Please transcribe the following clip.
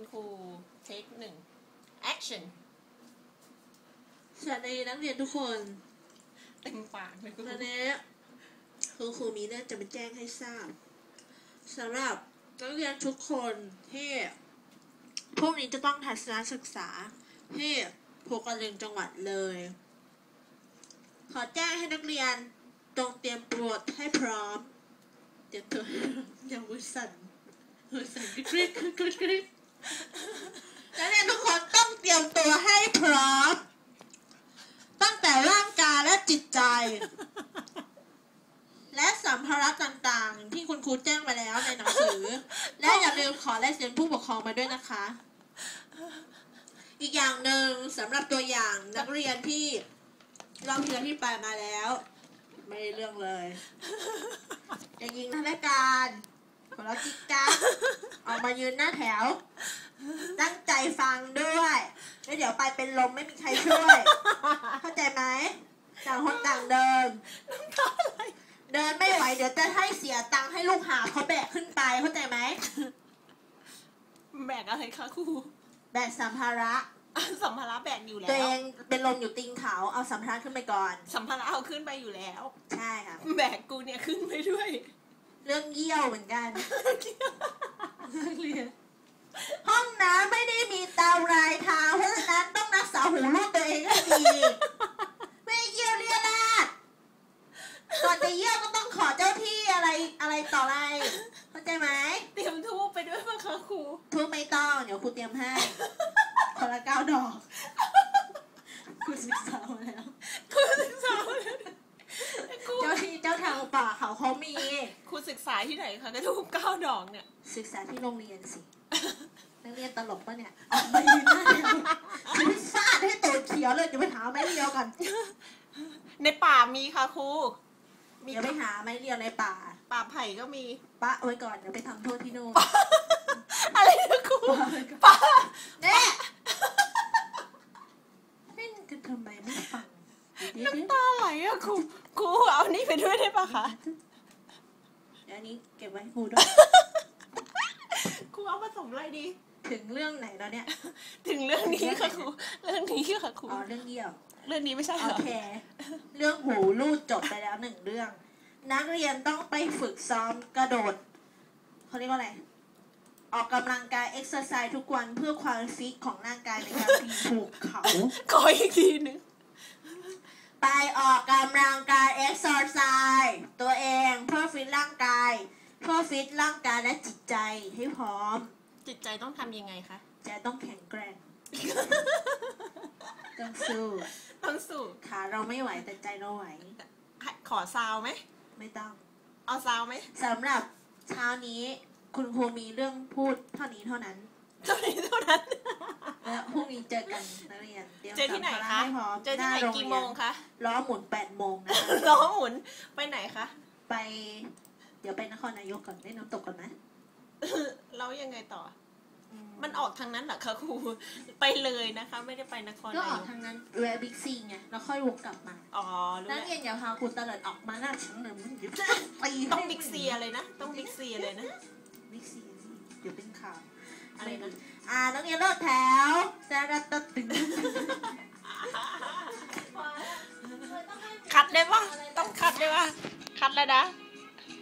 คุณครูเทคหนึ่ง action สวัสดีนักเรียนทุกคนเต็มปากเลยคุณควัรูนนี้คุณครูมีเรื่องจะมาแจ้งให้ทราบสำหรับนักเรียนทุกคนที่พวกนี้จะต้องทัศนศึกษาที่ภูกระดึงจังหวัดเลย ขอแจ้งให้นักเรียนจงเตรียมตัวให้พร้อม เตรียมตัวอย่างมือสั่นมือสั่นกริ๊กกริ๊กกริ๊กกริ๊ก นักเรียนทุกคนต้องเตรียมตัวให้พร้อม ตั้งแต่ร่างกายและจิตใจ และสัมภาระต่างๆ ที่คุณครูแจ้งไปแล้วในหนังสือ และอย่าลืมขอลายเซ็นผู้ปกครองมาด้วยนะคะ อีกอย่างหนึ่งสำหรับตัวอย่างนักเรียนที่รอบที่แล้วที่ไปมาแล้ว ไม่ได้เรื่องเลย อย่ายิงทางรายการ ขอเราจิกจ้าออกมายืนหน้าแถว ตั้งใจฟังด้วยแล้วเดี๋ยวไปเป็นลมไม่มีใครช่วย เข้าใจไหมต่างคนต่างเดิน เดินไม่ไหว เดี๋ยวจะให้เสียตังค์ให้ลูกหาบเขาแบกขึ้นไปเข้าใจไหมแบกอะไรคะครูแบกสัมภาระอะสัมภาระแบกอยู่แล้ตัวเอวงเป็นลมอยู่ติงเขาเอาสัมภาระขึ้นไปก่อน สัมภาระเอาขึ้นไปอยู่แล้ว ใช่ค่ะแบกกูเนี่ยขึ้นไปด้วย เรื่องเยี่ยวเหมือนกันห้องน้ำไม่ได้มีเตารายทางเพราะฉะนั้นต้องรักษาหูลูกตัวเองให้ดีไม่เยี่ยวเรียราดก่อนจะเยี่ยวก็ต้องขอเจ้าที่อะไรอะไรต่ออะไรเข้าใจไหมเตรียมทูบไปด้วยป่ะคะครูทุกไม่ต้อง เดี๋ยวครูเตรียมให้คนละเก้าดอกคุณศึกษามาแล้ว ครูศึกษาแล้วครู เจ้าที่เจ้าทางป่าเขาเขามี ครูศึกษาที่ไหนคะกระทูบเก้าดอกเนี่ย ศึกษาที่โรงเรียนสินักเรียนตลกปะเนี่ยออกมายืนหน้าแถวคือฟาดให้ตัวเขียวเลยเดี๋ยวไปหาไม้เรียวกัน ในป่ามีค่ะครูมีเดี๋ยวไปหาไม้เรียวในป่า ป่าไผ่ก็มีปะไว้ก่อนเดี๋ยวไปทำโทษที่นู่นอะไรนะครูปะไว้ก่อนป่าเนี่ยเล่นกันทำไมไม่ฟังเดี๋ยวเดี๋ยวน้ำตาไหลอะครูครูเอานี่ไปด้วยได้ปะคะเดี๋ยวอันนี้เก็บไว้ให้ครูด้วย ครูเอาผสมอะไรดี ถึงเรื่องไหนแล้วเนี่ย ถึงเรื่องนี้ค่ะครู เรื่องนี้ค่ะครู อ๋อเรื่องเยี่ยว เรื่องนี้ไม่ใช่เหโอรอเค เรื่องหูรูดจบไปแล้วหนึ่งเรื่อง นักเรียนต้องไปฝึกซ้อมกระโดดเขาเรียกว่าอะไร ออกกำลังกายเอ็กซ์ไซส์ทุกวันเพื่อความฟิตของร่างกายในการปีนภูเขา ขออีกทีหนึง ไปออกกำลังกายเอ็กซ์ไซส์ตัวเองเพื่อฟิตร่างกาย เพื่อ ฟิตร่างกายและจิตใจให้พร้อม จิตใจต้องทำยังไงคะใจต้องแข็งแกร่ง ต้องสู้ต้องสู้ขาเราไม่ไหวแต่ใจเราไหวให้ขอซาวไหม ไม่ต้อง เอาซาวไหมสำหรับเช้านี้คุณครูมีเรื่องพูดเท่านี้เท่านั้นเท่านี้เท่านั้นแล้วพรุ่งนี้เจอกันนักเรียนตรียมเจอที่ไหนสัมภาคะระให้พร้อมเจอที่ไหนาโรกี่เรียโมงคะล้อหมุนแปดโมงนะคะล้อหมุนไปไหนคะ ไป เดี๋ยวไปนครนายกก่อนได้น้ำตกก่อนไหมเรายังไงต่อ มันออกทางนั้นเหรอคะครู ไปเลยนะคะ ไม่ได้ไปนครก็นาอยอกกทางนั้นแวะบิ๊กซีไงแล้วค่อยวกกลับมา อ๋อรู้นักแล้วเรียนอย่าพาคุณตะเลิดออกมาหน้าฉันเลยมึงเดี๋ยวจะตีต้องบิ๊กซีอะไรนะ ต้องบิ๊กซีอะไรนะ บิ๊กซีเดี๋ยวเป็นข่าวอะไรนะอ่านักเรียนเลิกแถวจะรัดตัดตึงคัดได้ปะต้องคัดได้ปะคัดแล้วนะ